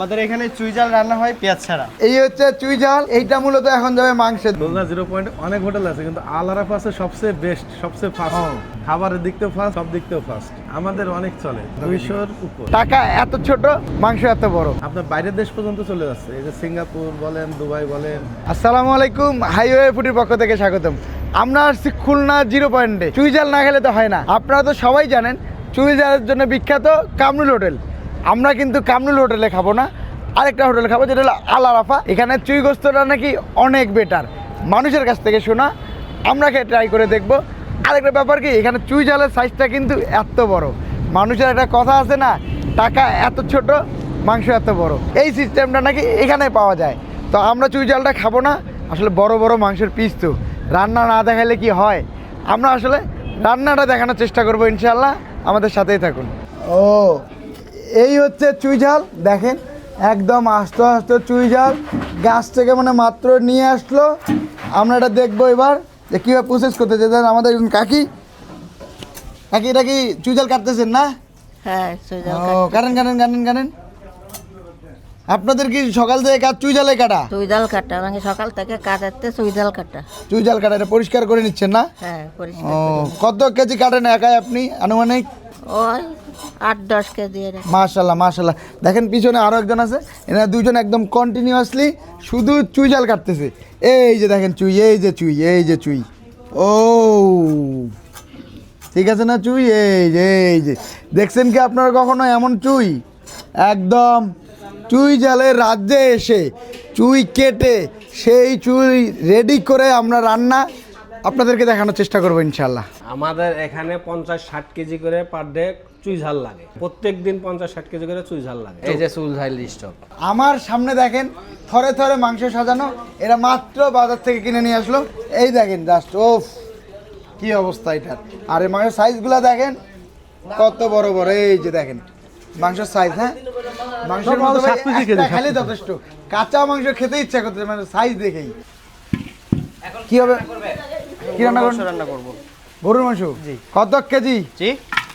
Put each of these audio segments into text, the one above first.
আমাদের এখানে চুই জাল রান্না হয় পেঁয়াজ ছাড়া। এই হচ্ছে চুই ঝাল এইটা মূলত এখন যাবে মাংসের। খুলনা জিরো পয়েন্ট অনেক হোটেল আছে কিন্তু আলারা আছে সবচেয়ে বেস্ট সবচেয়ে ফাস্ট খাবারের দিক থেকে ফাস্ট সব দিক থেকে ফাস্ট আমাদের অনেক চলে দুইশোর উপর। টাকা এত ছোট মাংস এত বড়। আপনার বাইরের দেশ পর্যন্ত চলে যাচ্ছে এই যে সিঙ্গাপুর বলেন দুবাই বলেন। আসসালামু আলাইকুম হাইওয়ে ফুটির পক্ষ থেকে স্বাগতম। আমরা আসছি খুলনা জিরো পয়েন্টে। চুই জাল না খেলে তো হয় না। আপনারা তো সবাই জানেন চুই জালের জন্য বিখ্যাত কামরুল হোটেল। আমরা কিন্তু কামরুল হোটেলে খাব না। আরেকটা হোটেলে খাব, যেটা হলো আলারাফা এখানে চুই গোস্তটা নাকি অনেক বেটার। মানুষের কাছ থেকে শোনা। আমরা খেয়ে ট্রাই করে দেখব। আরেকটা ব্যাপার কি, এখানে চুই জালের সাইজটা কিন্তু এত বড়। মানুষের একটা কথা আছে না, টাকা এত ছোট, মাংস এত বড়। এই সিস্টেমটা নাকি এখানে পাওয়া যায়। তো আমরা চুই জালটা খাব না। আসলে বড় বড় মাংসের পিস তো। রান্না না দেখালে কি হয়? আমরা আসলে রান্নাটা দেখানোর চেষ্টা করব ইনশাল্লাহ আমাদের সাথেই থাকুন। ও এই হচ্ছে চুই ঝাল দেখেন একদম আস্তে আস্তে চুই ঝাল। গাছ থেকে মানে মাত্র নিয়ে আসলো। আমরা এটা দেখব এবার যে কীভাবে প্রসেস করতে যেতেন আমাদের একজন কাকি কাকি এটা কি চুই ঝাল কাটতেছেন না? হ্যাঁ ও কাটেন কাটেন কাটেন কাটেন। আপনাদের কি সকাল থেকে কাজ চুই জালে কাটা? কাটা মানে সকাল থেকে কাজ কাটাতে সুইজাল কাটা। চুই জাল কাটা এটা পরিষ্কার করে নিচ্ছেন না? হ্যাঁ ও পরিষ্কার কত কেজি কাটেন একাই আপনি আনুমানিক? ওই আট দশ কেজি। মাশাল্লাহ মাশাল্লাহ দেখেন পিছনে আরও একজন আছে এনারা দুইজন একদম কন্টিনিউয়াসলি শুধু চুই জাল কাটতেছে। এই যে দেখেন চুই এই যে চুই এই যে চুই। ও ঠিক আছে না চুই? এই যে এই যে। দেখছেন কি আপনারা কখনো এমন চুই? একদম। চুই জালের রাজ্যে এসে চুই কেটে সেই চুই রেডি করে আমরা রান্না আপনাদেরকে দেখানোর চেষ্টা করব ইনশাল্লাহ আমাদের এখানে পঞ্চাশ ষাট কেজি করে পার ডে চুই ঝাল লাগে। প্রত্যেক দিন পঞ্চাশ ষাট কেজি করে চুই ঝাল লাগে। এই যে চুই ঝাল স্টক আমার সামনে দেখেন থরে থরে মাংস সাজানো এরা মাত্র বাজার থেকে কিনে নিয়ে আসলো। এই দেখেন জাস্ট ওফ কি অবস্থা এটার আর এই মাংসের সাইজগুলো দেখেন কত বড় বড় এই যে দেখেন মাংসের সাইজ হ্যাঁ? মাংসের সব সাত পিসই কেজি, খেলে যথেষ্ট। কাঁচা মাংস খেতে ইচ্ছা করতে মানে সাইজ দেখেই। কি হবে? কি রান্না করুন? রান্না করব। গরুর মাংস? কত কেজি? জি।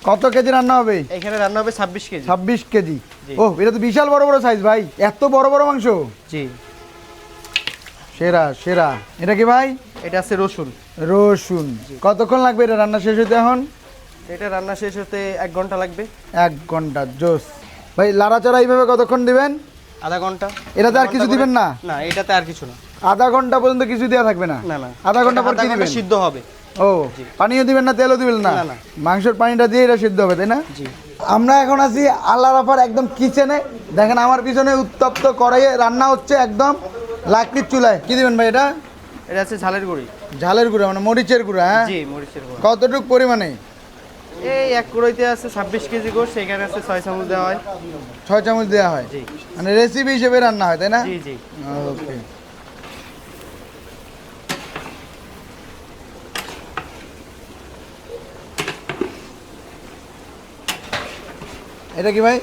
কত কেজি রান্না হবে? এখানে রান্না হবে ছাব্বিশ কেজি। ছাব্বিশ কেজি। ও এটা তো বিশাল বড় বড় সাইজ ভাই। এত বড় বড় মাংস? জি। সেরা সেরা। এটা কি ভাই? এটা আছে রসুন। রসুন। কতক্ষণ লাগবে এটা রান্না শেষ হতে এখন? এটা রান্না শেষ হতে এক ঘণ্টা লাগবে। এক ঘণ্টা জোস। ভাই লাড়াচাড়া এইভাবে কতক্ষণ দিবেন? আধা ঘণ্টা। এটাতে আর কিছু দিবেন না? না এটাতে আর কিছু না। আধা ঘণ্টা পর্যন্ত কিছু দেওয়া থাকবে না? না না। আধা ঘণ্টা পর কি দিবেন? সিদ্ধ হবে। ও পানিও দিবেন না তেলও দিবেন না। মাংসের পানিটা দিয়ে এটা সিদ্ধ হবে তাই না? জি। আমরা এখন আছি আল্লাহ রাফার একদম কিচেনে। দেখেন আমার পিছনে উত্তপ্ত কড়াইয়ে রান্না হচ্ছে একদম লাকড়ির চুলায়। কি দিবেন ভাই এটা? এটা আছে ঝালের গুঁড়ি। ঝালের গুঁড়া মানে মরিচের গুঁড়া হ্যাঁ? জি মরিচের গুঁড়ো। কতটুক পরিমাণে? এই এক কুড়াইতে আছে ছাব্বিশ কেজি গোস সেখানে আছে ছয় চামচ দেওয়া হয়। ছয় চামচ দেওয়া হয়? জি। মানে রেসিপি হিসেবে রান্না হয় তাই না? জি জি। ওকে। এটা কি ভাই?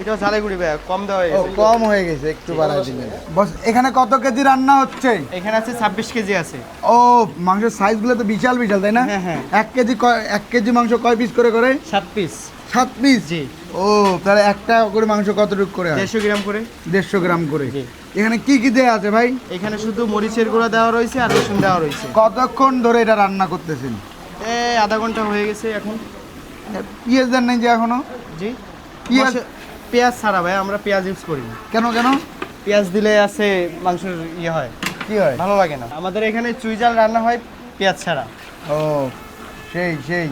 এটাও ঝালের গুঁড়ি ভাই কম দেওয়া হয়েছে কম হয়ে গেছে একটু বাড়াই দিলেন। বস এখানে কত কেজি রান্না হচ্ছে? এখানে আছে ছাব্বিশ কেজি আছে। ও মাংসের সাইজগুলো তো বিশাল বিশাল তাই না? হ্যাঁ, হ্যাঁ। এক কেজি কয়- এক কেজি মাংস কয় পিস করে করে? সাত পিস সাত পিস জি। ও তাহলে একটা করে মাংস কতটুকু করে হয়? দেড়শো গ্রাম করে। দেড়শো গ্রাম করে। জি। এখানে কি কি দেওয়া আছে ভাই? এখানে শুধু মরিচের গুঁড়া দেওয়া রয়েছে আর রসুন দেওয়া রয়েছে। কতক্ষণ ধরে এটা রান্না করতেছেন? এই আধা ঘণ্টা হয়ে গেছে এখন। পিঁয়াজ দেন নাই যে এখনও? জি। পেঁয়াজ- পেঁয়াজ ছাড়া ভাই আমরা পেঁয়াজ ইউজ করি না। কেন কেন? পেঁয়াজ দিলে আছে মাংসের ইয়ে হয়। কি হয়? ভালো লাগে না। আমাদের এখানে চুই জাল রান্না হয় পেঁয়াজ ছাড়া। ও সেই সেই।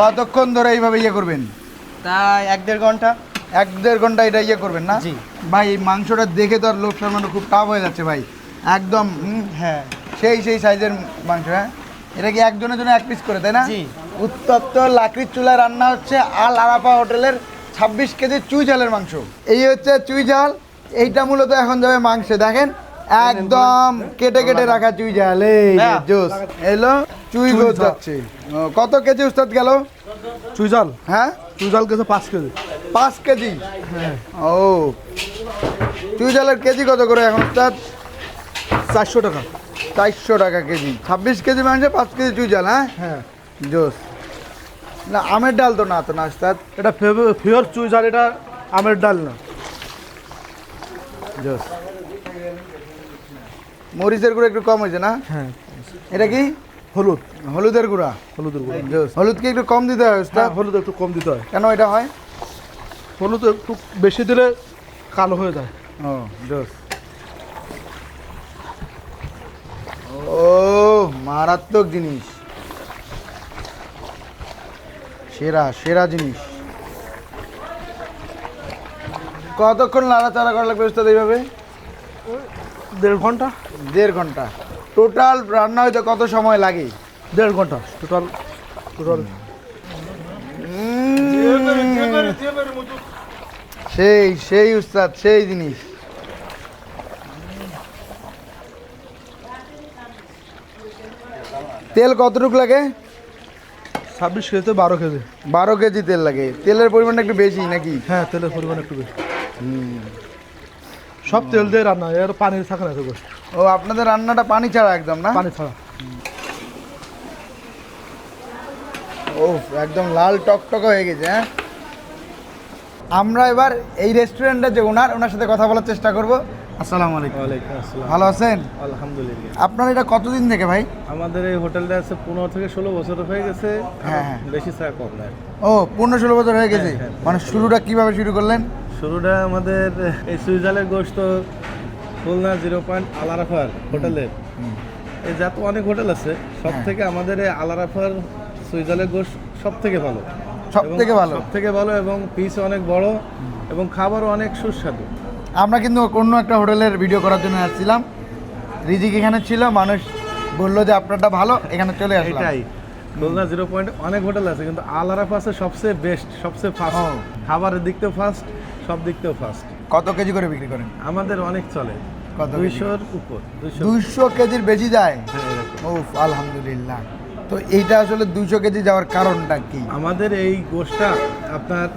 কতক্ষণ ধরে এইভাবে ইয়ে করবেন? তা এক দেড় ঘণ্টা। এক দেড় ঘণ্টা এটা ইয়ে করবেন না? জি। ভাই এই মাংসটা দেখে তো আর লোক সামনে খুব টাফ হয়ে যাচ্ছে ভাই। একদম হ্যাঁ। সেই সেই সাইজের মাংস হ্যাঁ? এটা কি একজনের জন্য এক পিস করে তাই না? উত্তপ্ত লাকড়ির চুলায় রান্না হচ্ছে আল আরাফা হোটেলের ছাব্বিশ কেজি চুই ঝালের মাংস। এই হচ্ছে চুই ঝাল এইটা মূলত এখন যাবে মাংসে। দেখেন একদম কেটে কেটে রাখা চুই ঝাল। এই হ্যাঁ। জোস। এলো চুই গোছ যাচ্ছে। কত কেজি উস্তাদ গেল? চুইজাল হ্যাঁ? চুইজাল গেছে পাঁচ কেজি। পাঁচ কেজি? ও। চুই ঝালের কেজি কত করে এখন উস্তাদ? চারশো টাকা। চারশো টাকা কেজি। ছাব্বিশ কেজি মাংসে পাঁচ কেজি চুই ঝাল হ্যাঁ? হ্যাঁ। জোস। না আমের ডাল তো না তো না উস্তাদ এটা ফিওর চুইজাল এটা আমের ডাল না। জোস মরিচের গুঁড়ো একটু কম হয়েছে না? হ্যাঁ। এটা কি? হলুদ। হলুদের গুঁড়া? হলুদের গুঁড়ো। জোস হলুদ কি একটু কম দিতে হয় ওস্তাদ? হলুদ একটু কম দিতে হয়। কেন এটা হয়? হলুদ একটু বেশি দিলে কালো হয়ে যায়। ও জোস ও মারাত্মক জিনিস। সেরা সেরা জিনিস। কতক্ষণ লাড়াচাড়া করা লাগবে ওস্তাদ এইভাবে? দেড় ঘণ্টা। দেড় ঘণ্টা। টোটাল রান্না হইতে কত সময় লাগে? দেড় ঘণ্টা। টোটাল টোটাল সেই সেই উস্তাদ সেই জিনিস। তেল কতটুকু লাগে? ছাব্বিশ কেজি তো বারো কেজি। বারো কেজি তেল লাগে। তেলের পরিমাণটা একটু বেশি নাকি? হ্যাঁ তেলের পরিমাণ একটু বেশি। সব তেল দিয়ে রান্না এর পানি থাকে না তো ও আপনাদের রান্নাটা পানি ছাড়া একদম না? পানি ছাড়া। ও একদম লাল টকটক হয়ে গেছে হ্যাঁ? আমরা এবার এই রেস্টুরেন্টের যে ওনার ওনার সাথে কথা বলার চেষ্টা করব। আসসালামু আলাইকুম। ওয়ালাইকুম আসসালাম। ভালো আছেন? আলহামদুলিল্লাহ। আপনার এটা কতদিন থেকে ভাই? আমাদের এই হোটেলটা আছে পনেরো থেকে ষোলো বছর হয়ে গেছে। হ্যাঁ, হ্যাঁ। বেশি ছাড়া কম নাই। ও পনেরো ষোলো বছর হয়ে গেছে? হ্যাঁ, হ্যাঁ। মানে শুরুটা কীভাবে শুরু করলেন? শুরুটা আমাদের এই সুইজারল্যান্ড গোস্ত খুলনা জিরো পয়েন্ট আলারাফার হোটেলের। এই যত অনেক হোটেল আছে। সব। থেকে আমাদের এই আলারাফার সুইজারল্যান্ড গোস্ত সব থেকে ভালো। সব থেকে ভালো? সব থেকে ভালো এবং পিস অনেক বড় এবং খাবারও অনেক সুস্বাদু। আমরা কিন্তু অন্য একটা হোটেলের ভিডিও করার জন্য আসছিলাম। রিজিক এখানে ছিল মানুষ বলল যে আপনারটা ভালো এখানে চলে আসলাম। এটাই। খুলনা জিরো পয়েন্ট অনেক হোটেল আছে কিন্তু আলারাফ আছে সবচেয়ে বেস্ট সবচেয়ে ফার্স্ট ও। খাবারের দিক থেকেও ফার্স্ট সব দিক থেকেও ফার্স্ট কত কেজি করে বিক্রি করেন? আমাদের অনেক চলে। কত দুইশোর উপর দুইশো। কেজির বেশি যায়? হ্যাঁ, ও আলহামদুলিল্লাহ। তো এইটা আসলে দুইশো কেজি যাওয়ার কারণটা কি? আমাদের এই গোষ্ঠটা আপনার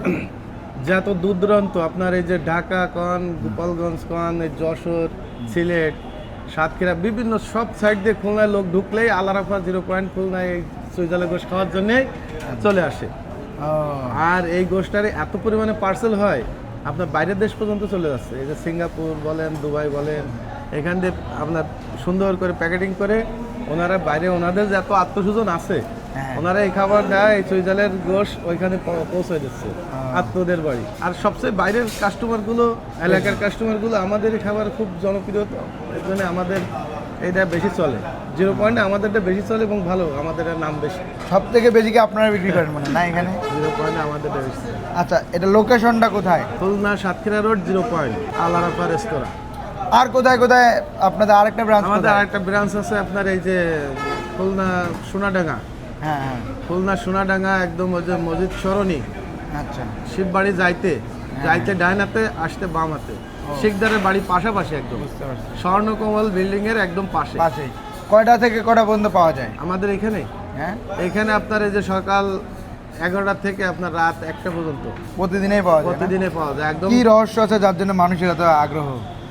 যত দূর দূরান্ত আপনার এই যে ঢাকা কন গোপালগঞ্জ কন এই যশোর সিলেট সাতক্ষীরা বিভিন্ন সব সাইড দিয়ে খুলনায় লোক ঢুকলেই আলারাফা জিরো পয়েন্ট খুলনায় এই সুইজারল্যান্ড গোষ্ঠ খাওয়ার জন্যে চলে আসে। আর এই গোষ্ঠটারে এত পরিমাণে পার্সেল হয় আপনার বাইরের দেশ পর্যন্ত চলে যাচ্ছে। এই যে সিঙ্গাপুর বলেন দুবাই বলেন এখান দিয়ে আপনার সুন্দর করে প্যাকেটিং করে ওনারা বাইরে ওনাদের যে এত আত্মসূজন আছে। ওনারা এই খাবার দেয় চৈজালের গোশ ওইখানে পৌঁছে দিচ্ছে আত্মদের বাড়ি। আর সবচেয়ে বাইরের কাস্টমারগুলো এলাকার কাস্টমারগুলো আমাদের এই খাবার খুব জনপ্রিয় এর জন্য আমাদের এটা বেশি চলে। জিরো পয়েন্টে আমাদেরটা বেশি চলে এবং ভালো আমাদের নাম বেশি। সব থেকে বেশি কি আপনারা বিক্রি করেন মনে হয়? না এখানে? জিরো পয়েন্টে আমাদেরটা বেশি আচ্ছা এটা লোকেশনটা কোথায়? Khulna Satkhira road zero point Alarafa রেস্তোরাঁ আর কোথায় কোথায় আপনাদের আরেকটা ব্রাঞ্চ আমাদের আরেকটা ব্রাঞ্চ আছে আপনার এই যে খুলনা সোনাডাঙ্গা। হ্যাঁ হ্যাঁ। খুলনা সোনাডাঙ্গা একদম ওই যে মসজিদ সরণি। আচ্ছা। শিববাড়ি যাইতে যাইতে ডাইনাতে আসতে বামাতে শিখদারের বাড়ি পাশাপাশি একদম। স্বর্ণকমল বিল্ডিং এর একদম পাশে। কয়টা থেকে কয়টা পর্যন্ত পাওয়া যায়? আমাদের এখানে? হ্যাঁ। এখানে আপনার এই যে সকাল এগারোটা থেকে আপনার রাত একটা পর্যন্ত। প্রতিদিনই পাওয়া যায়? প্রতিদিনে পাওয়া যায়। একদম কি রহস্য আছে যার জন্য মানুষের এত আগ্রহ?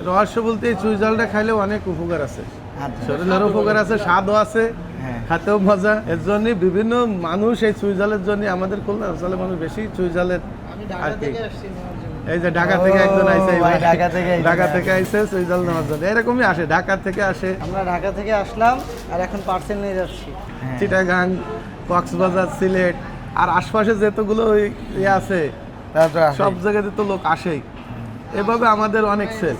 রহস্য বলতে এই চুই জলটা খাইলেও অনেক উপকার আছে। আচ্ছা। শরীরের উপকার আছে স্বাদও আছে। হ্যাঁ। খাতেও মজা এর জন্য বিভিন্ন মানুষ এই চুই জালের জন্য আমাদের খুলনা অঞ্চলের মানুষ বেশি চুই জালের আর কি। এই যে ঢাকা থেকে একজন আইসে ঢাকা থেকে আইছে। ঢাকা থেকে আইসে চুই জাল নেওয়ার জন্য। এরকমই আসে ঢাকা থেকে আসে। আমরা ঢাকা থেকে আসলাম আর এখন পার্সেল নিয়ে যাচ্ছি। হ্যাঁ। চিটাগাং কক্সবাজার সিলেট আর আশপাশে যেতগুলো ওই ইয়ে আছে। সব জায়গাতে তো লোক আসেই। এভাবে আমাদের অনেক সেল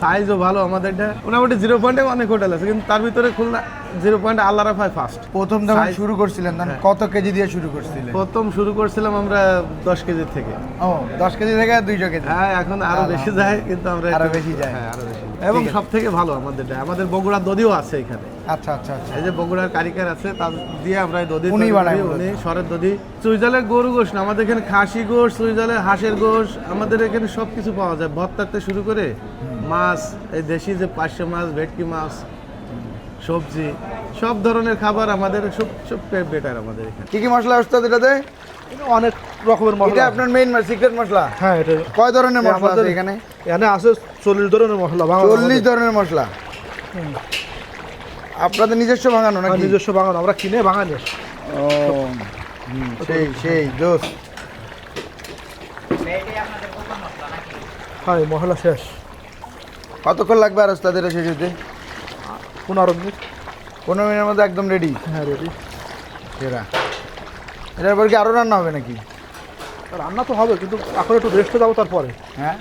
সাইজও ভালো আমাদের এটা মোটামুটি জিরো পয়েন্টে অনেক হোটেল আছে কিন্তু তার ভিতরে খুলনা জিরো পয়েন্ট আল্লাহ রাফায় ফার্স্ট প্রথম যখন শুরু করছিলেন হ্যাঁ। কত কেজি দিয়ে শুরু করছিলেন? প্রথম শুরু করছিলাম আমরা দশ কেজি থেকে। ও দশ কেজি থেকে দুইশো কেজি। হ্যাঁ এখন আরও বেশি যায় কিন্তু আমরা আরও বেশি যায়। হ্যাঁ আরও বেশি এবং সব থেকে ভালো আমাদের আমাদের বগুড়া দধিও আছে এখানে। আচ্ছা আচ্ছা আচ্ছা। এই যে বগুড়ার কারিগর আছে তার দিয়ে আমরা এই দধি উনি বানায় উনি সরের দধি চুইজালে গরু গোশ না আমাদের এখানে খাসি গোশ চুইজালে হাঁসের গোশ আমাদের এখানে সব কিছু পাওয়া যায়। ভত্তাতে শুরু করে মাছ এই দেশি যে পার্শে মাছ ভেটকি মাছ সবজি সব ধরনের খাবার আমাদের সব সব বেটার আমাদের এখানে। কি কি মশলা ওস্তাদ এটাতে অনেক রকমের এটা আপনার মেইন সিক্রেট মশলা? হ্যাঁ এটা কয় ধরনের মশলা আছে এখানে? এখানে আছে চল্লিশ ধরনের মশলা চল্লিশ ধরনের মশলা? আপনাদের নিজস্ব ভাঙানো নাকি? নিজস্ব বাগান আমরা কিনে বাগান ও সেই সেই জোস। হ্যাঁ মশলা শেষ। কতক্ষণ লাগবে আর ওস্তাদের শেষ হতে পনেরো মিনিট। পনেরো মিনিটের মধ্যে একদম রেডি হ্যাঁ রেডি সেরা। এটার পর কি আরও রান্না হবে নাকি? রান্না তো হবে কিন্তু এখন একটু রেস্টে যাব তারপরে। হ্যাঁ?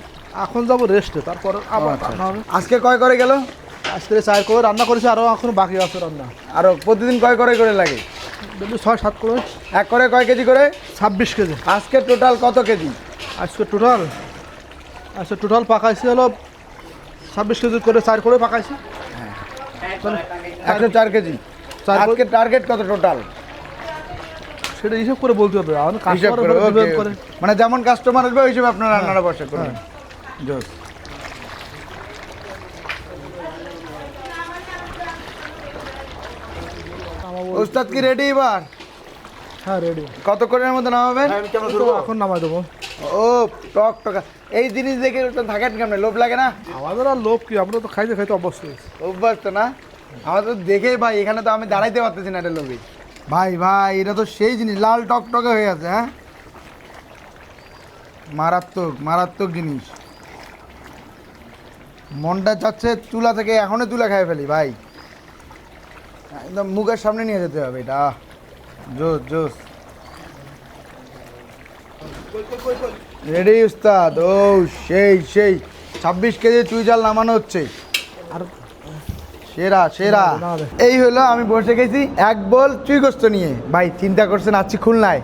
এখন যাব রেস্টে তারপরে আবার আচ্ছা। রান্না হবে। আজকে কয় করে গেল? আজকে চার করে রান্না করেছি আরও এখন বাকি আছে রান্না। আরও প্রতিদিন কয় করে করে লাগে? ছয় সাত করে। এক করে কয় কেজি করে? ছাব্বিশ কেজি। আজকে টোটাল কত কেজি? আজকে টোটাল আজকে টোটাল পাকাইছি হলো ছাব্বিশ কেজি করে চার করে পাকাইছি। একশো চার কেজি। আজকে টার্গেট কত টোটাল সেটা হিসাব করে বলতে হবে। এখন হিসাব করে okay, okay। মানে যেমন কাস্টমার আসবে ওই হিসেবে আপনার রান্নাটা বসে করবেন জোস ওস্তাদ কি রেডি এবার? হ্যাঁ রেডি কত করে মধ্যে নামাবেন? এখন নামাই দেবো। ও টক টকা। এই জিনিস দেখে ওটা থাকেন কেমন? লোভ লাগে না? আমাদের আর লোভ কি? আমরা তো খাইতে খাইতে অবশ্যই অভ্যাস তো না? আমার তো দেখেই ভাই এখানে তো আমি দাঁড়াইতে পারতেছি না এটা লোভে। ভাই ভাই, এটা তো সেই জিনিস, লাল টক টকে হয়ে আছে হ্যাঁ? মারাত্মক মারাত্মক জিনিস। মনটা চাচ্ছে চুলা থেকে এখনই তুলা খাই ফেলি, ভাই। একদম মুখের সামনে নিয়ে যেতে হবে এটা জোস জোস। রেডি উস্তাদ? ও, সেই সেই। ছাব্বিশ কেজি চুই জাল নামানো হচ্ছে। আর সেরা সেরা। এই হলো আমি বসে গেছি এক বল চুই গোস্ত নিয়ে। ভাই চিন্তা করছেন আছি খুলনায়?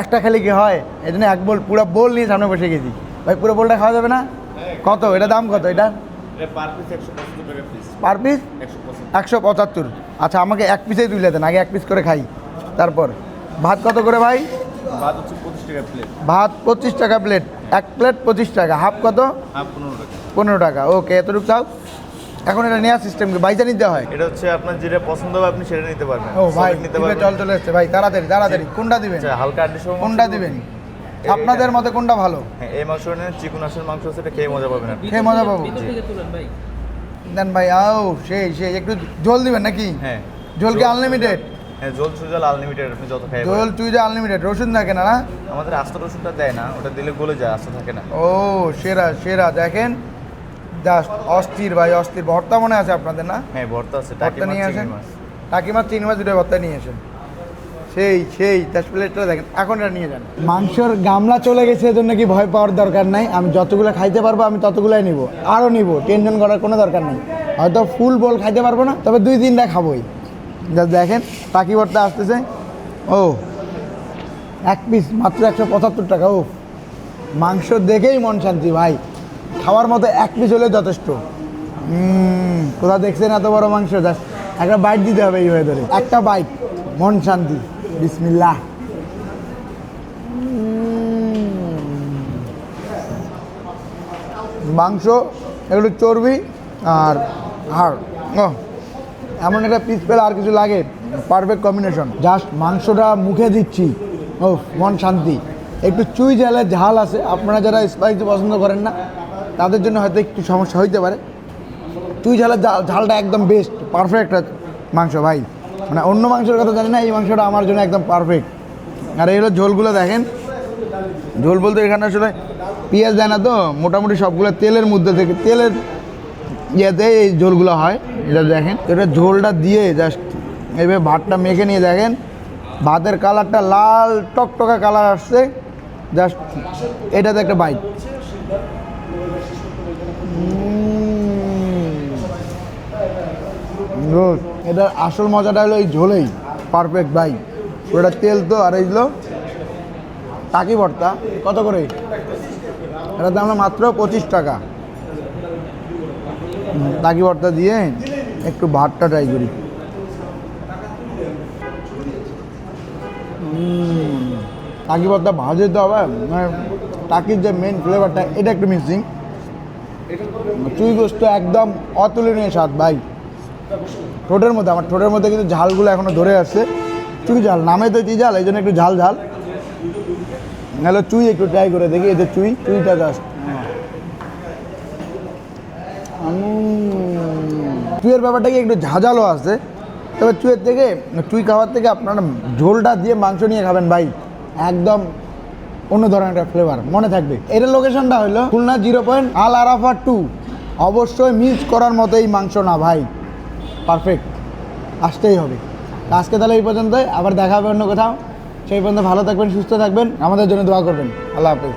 একটা খেলে কি হয়? এই জন্য এক বল পুরো বল নিয়ে সামনে বসে গেছি। ভাই পুরো বলটা খাওয়া যাবে না? কত? এটা দাম কত? এটা? পার পিস একশো পঁচাত্তর আচ্ছা আমাকে এক পিসেই তুলে দেন আগে এক পিস করে খাই। তারপর ভাত কত করে ভাই? ভাত পঁচিশ টাকা প্লেট এক প্লেট পঁচিশ টাকা। হাফ কত? পনেরো টাকা। ওকে এতটুকু চাও? এখন এটা নেওয়ার সিস্টেম কি বাইজা নিতে হয়। এটা হচ্ছে আপনার যেটা পছন্দ হবে আপনি সেটা নিতে পারবেন। ও ভাই নিতে পারবেন। জল চলে এসছে। ভাই তাড়াতাড়ি তাড়াতাড়ি কোনটা দিবেন? আচ্ছা, হালকা সহ কোনটা দিবেন? আপনাদের মতে কোনটা ভালো? হ্যাঁ এই মাংস নেন চিকুন আসের মাংস আছে এটা খেয়ে মজা পাবেন আপনি। খেয়ে মজা পাবো। দেন ভাই আও সেই সেই একটু ঝোল দিবেন নাকি? হ্যাঁ। ঝোল কি আনলিমিটেড হ্যাঁ জল সুজাল আনলিমিটেড আপনি যত খাই ঝোল চুই যে আনলিমিটেড রসুন থাকে না না? আমাদের আস্ত রসুনটা দেয় না ওটা দিলে গলে যায় আস্ত থাকে না। ও সেরা সেরা দেখেন। জাস্ট অস্থির ভাই অস্থির। ভর্তা মনে আছে আপনাদের না? হ্যাঁ ভর্তা আছে ভর্তা নিয়ে আসেন। চিংড়ি টাকি মাছ তিন মাছ দুটো ভর্তা নিয়ে আসেন। সেই সেই দশ প্লেটটা দেখেন এখন এটা নিয়ে যান। মাংসর গামলা চলে গেছে এজন্য কি ভয় পাওয়ার দরকার নাই? আমি যতগুলো খাইতে পারব আমি ততগুলাই নিব। আরও নিব টেনশন করার কোনো দরকার নেই। হয়তো ফুল বল খাইতে পারব না তবে দুই তিনটা খাবোই। জাস্ট দেখেন টাকি ভর্তা আসতেছে। ও এক পিস মাত্র একশো পঁচাত্তর টাকা ও মাংস দেখেই মন শান্তি ভাই। খাওয়ার মতো এক পিস হলে যথেষ্ট। উম, কোথা দেখছেন এত বড় মাংস? জাস্ট একটা বাইট দিতে হবে এই ওয়েদারে একটা বাইট মন শান্তি। বিসমিল্লাহ। মাংস একটু চর্বি আর হাড়। এমন একটা পিস পেলে আর কিছু লাগে? পারফেক্ট কম্বিনেশন জাস্ট মাংসটা মুখে দিচ্ছি। ও মন শান্তি। একটু চুই ঝালের ঝাল আছে। আপনারা যারা স্পাইসি পছন্দ করেন না তাদের জন্য হয়তো একটু সমস্যা হইতে পারে। তুই ঝাল- ঝালটা একদম বেস্ট পারফেক্ট মাংস ভাই। মানে অন্য মাংসের কথা জানি না, এই মাংসটা আমার জন্য একদম পারফেক্ট আর এই হলো ঝোলগুলো দেখেন। ঝোল বলতে এখানে আসলে পেঁয়াজ দেয় না তো, মোটামুটি সবগুলো তেলের মধ্যে থেকে, তেলের ইয়েতে এই ঝোলগুলো হয়, এটা দেখেন। এটা ঝোলটা দিয়ে জাস্ট এইভাবে ভাতটা মেখে নিয়ে দেখেন। ভাতের কালারটা লাল টকটকা কালার আসছে জাস্ট এটাতে একটা বাইট গুড এটার আসল মজাটা হলো এই ঝোলেই পারফেক্ট ভাই। ওটা তেল তো, আর এই হলো টাকি ভর্তা। কত করে? এটার দাম মাত্র পঁচিশ টাকা। টাকি ভর্তা দিয়ে একটু ভাতটা ট্রাই করি। টাকি ভর্তা ভাজে তো হবে মানে টাকির যে মেন ফ্লেভারটা এটা একটু মিসিং চুই গোস্ত একদম অতুলনীয় স্বাদ ভাই। ঠোঁটের মধ্যে, আমার ঠোঁটের মধ্যে কিন্তু ঝালগুলো এখনও ধরে আসছে চুই ঝাল? নামে তো চুই ঝাল, এই জন্য একটু ঝাল ঝাল। নাহলে চুই একটু ট্রাই করে দেখি, এই যে চুই, চুইটা জাস্ট চুইয়ের ব্যাপারটা কি একটু ঝাঁঝালো আছে? তবে চুইয়ের থেকে, চুই খাওয়ার থেকে আপনারা ঝোলটা দিয়ে মাংস নিয়ে খাবেন ভাই। একদম অন্য ধরনের একটা ফ্লেভার মনে থাকবে। এটার লোকেশনটা হলো খুলনা জিরো পয়েন্ট আল আরাফা টু অবশ্যই মিস করার মতো এই মাংস না ভাই। পারফেক্ট আসতেই হবে। আজকে তাহলে এই পর্যন্তই। আবার দেখা হবে অন্য কোথাও। সেই পর্যন্ত ভালো থাকবেন, সুস্থ থাকবেন। আমাদের জন্য দোয়া করবেন। আল্লাহ হাফেজ।